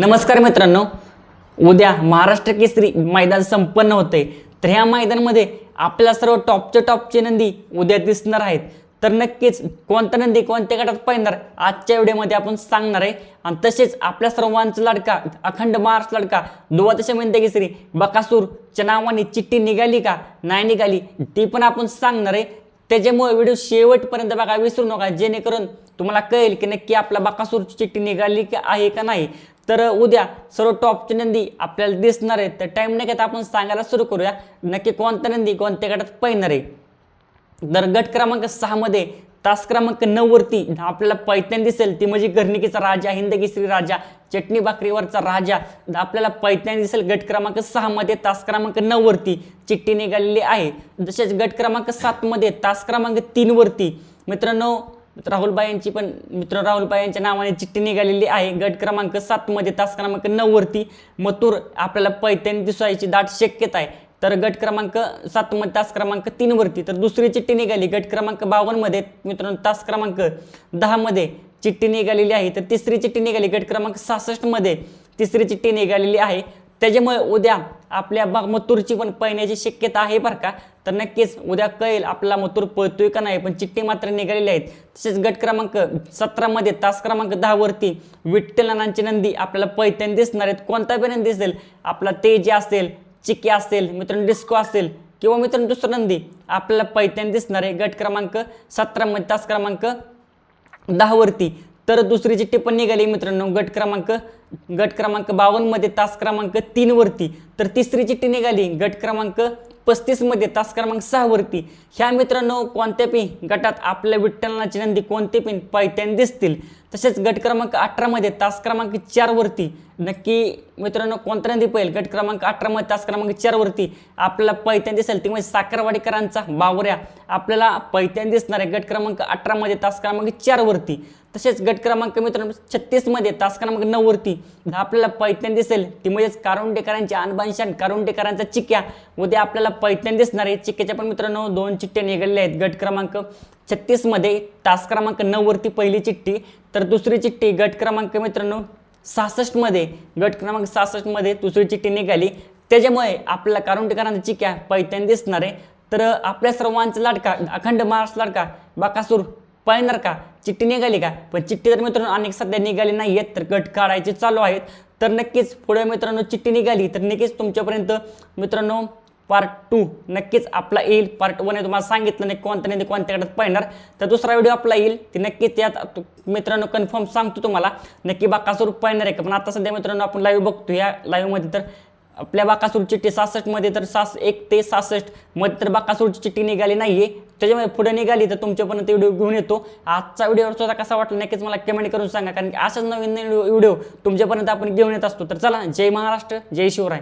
नमस्कार मित्रांनो. उद्या महाराष्ट्र केसरी मैदान संपन्न होते. तर ह्या मैदानामध्ये आपल्या सर्व टॉपच्या टॉपचे नंदी उद्या दिसणार आहेत. तर नक्कीच कोणता नंदी कोणत्या गटात पाहिणार आजच्या व्हिडिओमध्ये आपण सांगणार आहे. आणि तसेच आपल्या सर्वांचा लाडका अखंड महाराष्ट्र लाडका दुवादशमिंद केसरी बकासूरच्या नावाने चिठ्ठी निघाली का? नाही निघाली. ती पण आपण सांगणार आहे. त्याच्यामुळे व्हिडिओ शेवटपर्यंत बघा विसरू नका. जेणेकरून तुम्हाला कळेल की नक्की आपला बकासूरची चिठ्ठी निघाली की आहे का नाही. तर उद्या सर्व टॉपची नंदी आपल्याला दिसणार आहेत. तर टाईम नाही घेता आपण सांगायला सुरू करूया. नक्की कोणत्या नंदी कोणत्या गटात पहिणार आहे? तर गट क्रमांक सहामध्ये तास क्रमांक नऊवरती आपल्याला पैत्यान दिसेल. ती म्हणजे गर्णिकेचा राजा हिंदकेसरी राजा चटणी भाकरीवरचा राजा. आपल्याला पैत्यान दिसेल गट क्रमांक सहामध्ये तास क्रमांक नऊवरती चिठ्ठी निघालेली आहे. तसेच गट क्रमांक सातमध्ये तास क्रमांक तीनवरती मित्रांनो राहुलबाई यांची पण मित्र राहुलबाई यांच्या नावाने चिठ्ठी निघालेली आहे. गट क्रमांक सातमध्ये तास क्रमांक नऊवरती मतूर मथुर आपल्याला पैत्यान दिसायची दाट शक्यता आहे. तर गट क्रमांक सातमध्ये तास क्रमांक तीनवरती तर दुसरी चिठ्ठी निघाली. गट क्रमांक बावन्नमध्ये मित्रांनो तास क्रमांक दहामध्ये चिठ्ठी निघालेली आहे. तर तिसरी चिठ्ठी निघाली. गट क्रमांक सहासष्टमध्ये तिसरी चिठ्ठी निघालेली आहे. त्याच्यामुळे उद्या आपल्या बा मतूरची पण पळण्याची शक्यता आहे बरं का. तर नक्कीच उद्या कळेल आपला मथुर पळतोय का नाही. पण चिठ्ठी मात्र निघालेली आहेत. तसेच गट क्रमांक सतरामध्ये तास क्रमांक दहावरती विठ्ठलानांची नंदी आपल्याला पैत्यान दिसणार आहेत. कोणता पर्यंत नंदी दिसेल. आपला तेजी असेल चिकी असेल मित्रांनो डिस्को असेल किंवा मित्रांनो दुसरं नंदी आपल्याला पैत्यान दिसणार आहे. गट क्रमांक सतरामध्ये तास क्रमांक दहावरती तर दुसरी चिठ्ठी पण निघाली मित्रांनो. गट क्रमांक गट क्रमांक बावन्नमध्ये तास क्रमांक तीनवरती तर तिसरी चिठ्ठी निघाली. गट क्रमांक पस्तीसमध्ये तास क्रमांक सहावरती ह्या मित्रांनो कोणत्या पण गटात आपल्या विठ्ठलनाची नंदी कोणते पण पैत्यान दिसतील तसेच गट क्रमांक अठरामध्ये तास क्रमांक चारवरती नक्की मित्रांनो कोणत्या नंदी गट क्रमांक अठरामध्ये तास क्रमांक चारवरती आपल्याला पैत्यान दिसेल. ती म्हणजे साखरवाडीकरांचा बावऱ्या. आपल्याला पैत्यान दिसणार आहे गट क्रमांक अठरामध्ये तास क्रमांक चारवरती तसेच गट क्रमांक मित्रांनो छत्तीसमध्ये तास क्रमांक नऊवरती आपल्याला पैत्यान दिसेल ती म्हणजेच कारुंडेकरांची आणबानशान कारुंडेकरांचा चिक्या. उद्या आपल्याला पैत्यान दिसणार आहे चिक्क्याच्या पण मित्रांनो दोन चिठ्ठ्या निघालेल्या आहेत. गट क्रमांक छत्तीसमध्ये तास क्रमांक नऊवरती पहिली चिठ्ठी तर दुसरी चिठ्ठी गट क्रमांक मित्रांनो सहासष्टमध्ये गट क्रमांक सहासष्टमध्ये दुसरी चिठ्ठी निघाली. त्याच्यामुळे आपल्याला कारुंडेकरांचा चिक्या पैत्यान दिसणार आहे. तर आपल्या सर्वांचा लाडका अखंड महाराष्ट्र लाडका बाकासूर पाहणार का? चिठ्ठी निघाली का? पण चिठ्ठी तर मित्रांनो अनेक सध्या निघाली नाही आहेत तर गट काढायचे चालू आहेत. तर नक्कीच पुढे मित्रांनो चिठ्ठी निघाली तर नक्कीच तुमच्यापर्यंत मित्रांनो पार्ट टू नक्कीच आपला येईल. पार्ट वन हे तुम्हाला सांगितलं नाही कोणत्या नाही कोणत्या गटात पाहणार. तर दुसरा व्हिडिओ आपला येईल. ती नक्कीच त्यात मित्रांनो कन्फर्म सांगतो तुम्हाला. नक्की बाकासूर पाहणार आहे का? पण आता सध्या मित्रांनो आपण लाईव्ह बघतो या लाईव्हमध्ये तर आपल्या बाकासूर चिठ्ठी सहासष्टमध्ये तर सास एक ते सहासष्टमध्ये तर बाकासूरची चिठ्ठी निघाली आहे त्याच्यामुळे पुढे निघाली तर तुमच्यापर्यंत व्हिडिओ घेऊन येतो. आजचा व्हिडिओ सुद्धा कसा वाटला नक्कीच मला कमेंट करून सांगा. कारण की असाच नवीन नवीन व्हिडिओ तुमच्यापर्यंत आपण घेऊन येत असतो. तर चला जय महाराष्ट्र जय शिवराय.